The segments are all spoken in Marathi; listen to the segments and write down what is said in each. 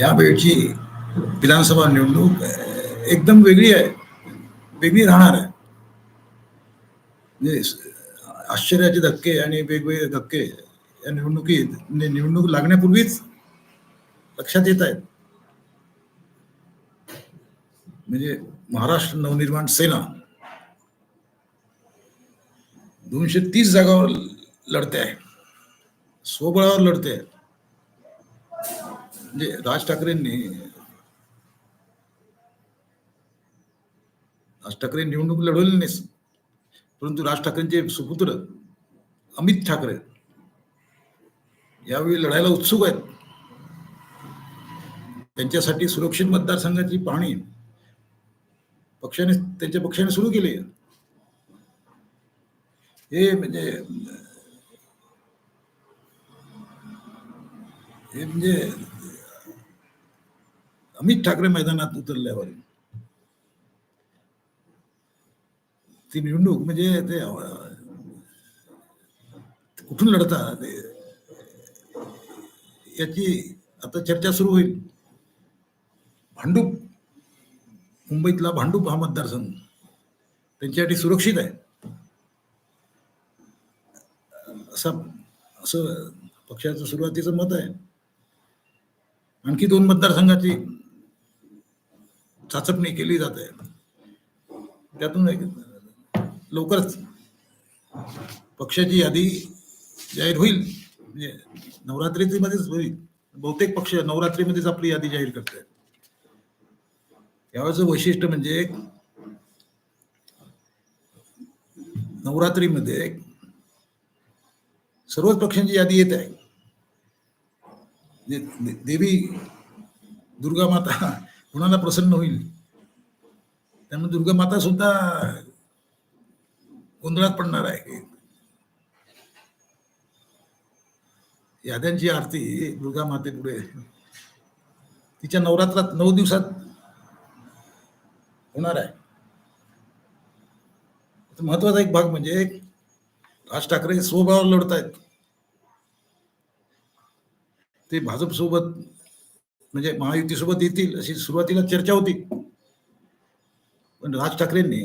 यावेळची विधानसभा निवडणूक एकदम वेगळी आहे. वेगळी राहणार आहे. म्हणजे आश्चर्याचे धक्के आणि वेगवेगळे धक्के या निवडणुकीत निवडणूक लागण्यापूर्वीच लक्षात येत आहेत. म्हणजे महाराष्ट्र नवनिर्माण सेना दोनशे तीस जागावर लढते आहे. स्वबळावर लढते आहे. म्हणजे राज ठाकरेंनी राज ठाकरे निवडणूक लढवली नाही परंतु राज ठाकरेंचे सुपुत्र अमित ठाकरे यावेळी लढायला उत्सुक आहेत. त्यांच्यासाठी सुरक्षित मतदारसंघाची पाहणी पक्षाने त्यांच्या पक्षाने सुरू केली आहे. हे म्हणजे हे म्हणजे अमित ठाकरे मैदानात उतरल्यावर ती निवडणूक म्हणजे ते कुठून लढता? ते याची आता चर्चा सुरू होईल. भांडूप मुंबईतला भांडूप हा मतदारसंघ त्यांच्यासाठी सुरक्षित आहे. असं असं पक्षाचं सुरुवातीचं मत आहे. आणखी दोन मतदारसंघाची चाचपणी केली जात. आहे त्यातून लवकरच पक्षाची यादी जाहीर होईल. म्हणजे नवरात्रीमध्येच होईल. बहुतेक पक्ष नवरात्रीमध्येच आपली यादी जाहीर करतात यावेळेचं वैशिष्ट्य म्हणजे नवरात्रीमध्ये सर्वच पक्षांची यादी येत. आहे म्हणजे देवी दुर्गा माता कुणाला प्रसन्न होईल? त्यामुळे दुर्गा माता सुद्धा गोंधळात पडणार आहे. याद्यांची आरती दुर्गा मातेपुढे. तिच्या नवरात्रात नऊ दिवसात होणार आहे. महत्त्वाचा एक भाग म्हणजे राज ठाकरे स्वभावावर लढत आहेत ते भाजप सोबत म्हणजे महायुतीसोबत येतील अशी सुरुवातीला चर्चा होती. पण राज ठाकरेंनी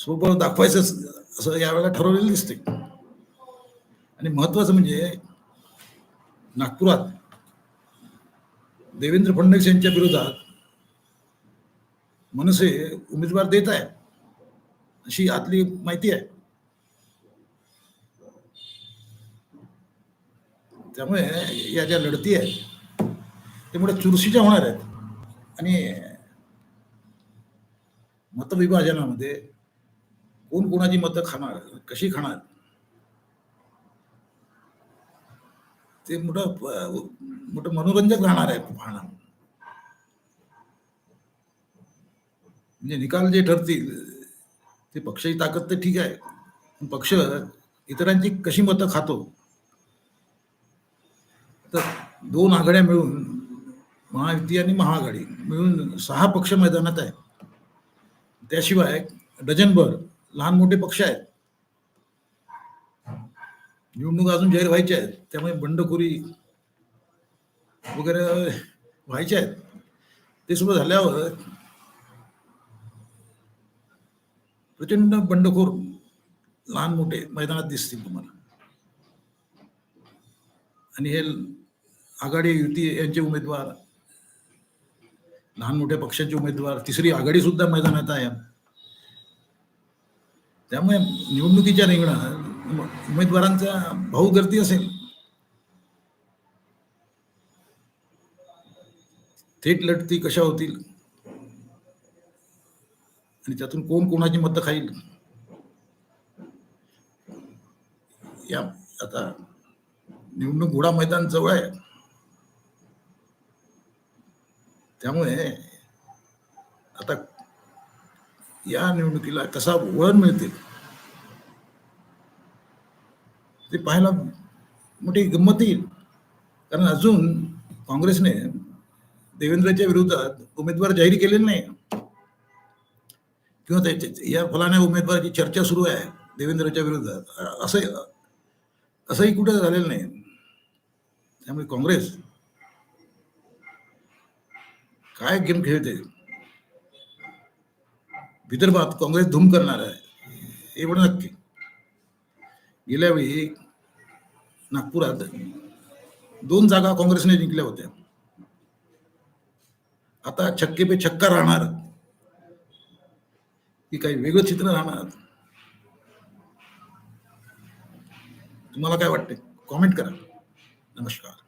स्वबळ दाखवायचं असं यावेळेला ठरवलेलं दिसते. आणि महत्वाचं म्हणजे नागपुरात देवेंद्र फडणवीस यांच्या विरोधात मनसे उमेदवार देत आहे अशी आतली माहिती आहे. त्यामुळे या ज्या लढती आहेत त्यामुळे चुरशीच्या होणार आहेत आणि मतविभाजनामध्ये कोण कोणाची मतं खाणार कशी खाणार ते मोठं मोठं मनोरंजक राहणार आहे पाहणं. म्हणजे निकाल जे ठरतील ते पक्षाची ताकद तर ठीक आहे पण पक्ष इतरांची कशी मतं खातो तर दोन आघाड्या मिळून महायुती आणि महाआघाडी मिळून सहा पक्ष मैदानात आहे त्याशिवाय डझनभर लहान मोठे पक्ष आहेत. निवडणूक अजून जाहीर व्हायच्या आहेत. त्यामुळे बंडखोरी वगैरे व्हायचे आहेत. ते सुरू झाल्यावर प्रचंड बंडखोर लहान मोठे मैदानात दिसतील तुम्हाला. आणि हे आघाडी युती यांचे उमेदवार लहान मोठ्या पक्षाचे उमेदवार तिसरी आघाडी सुद्धा मैदानात आहे. त्यामुळे निवडणुकीच्या रिंगणात उमेदवारांचा भाऊ गर्दी असेल. थेट लढती कशा होतील? आणि त्यातून कोण कोणाची मतं खाईल? या आता निवडणूक घोडा मैदान जवळ आहे. त्यामुळे आता या निवडणुकीला कसा वळण मिळते ते पाहायला मोठी गंमत येईल. कारण अजून काँग्रेसने देवेंद्रच्या विरोधात उमेदवार जाहीर केलेले नाही. किंवा त्याचे या फलाण्या उमेदवाराची चर्चा सुरू आहे देवेंद्रच्या विरोधात. असं असंही कुठं झालेलं नाही. त्यामुळे काँग्रेस काय गेम खेळते? विदर्भात काँग्रेस धूम करणार आहे. एवढं नक्की. गेल्या वेळी नागपुरात दोन जागा काँग्रेसने जिंकल्या होत्या. आता छक्के पे छक्का राहणार. की काही वेगळं चित्र राहणार. तुम्हाला काय वाटते कॉमेंट करा. नमस्कार.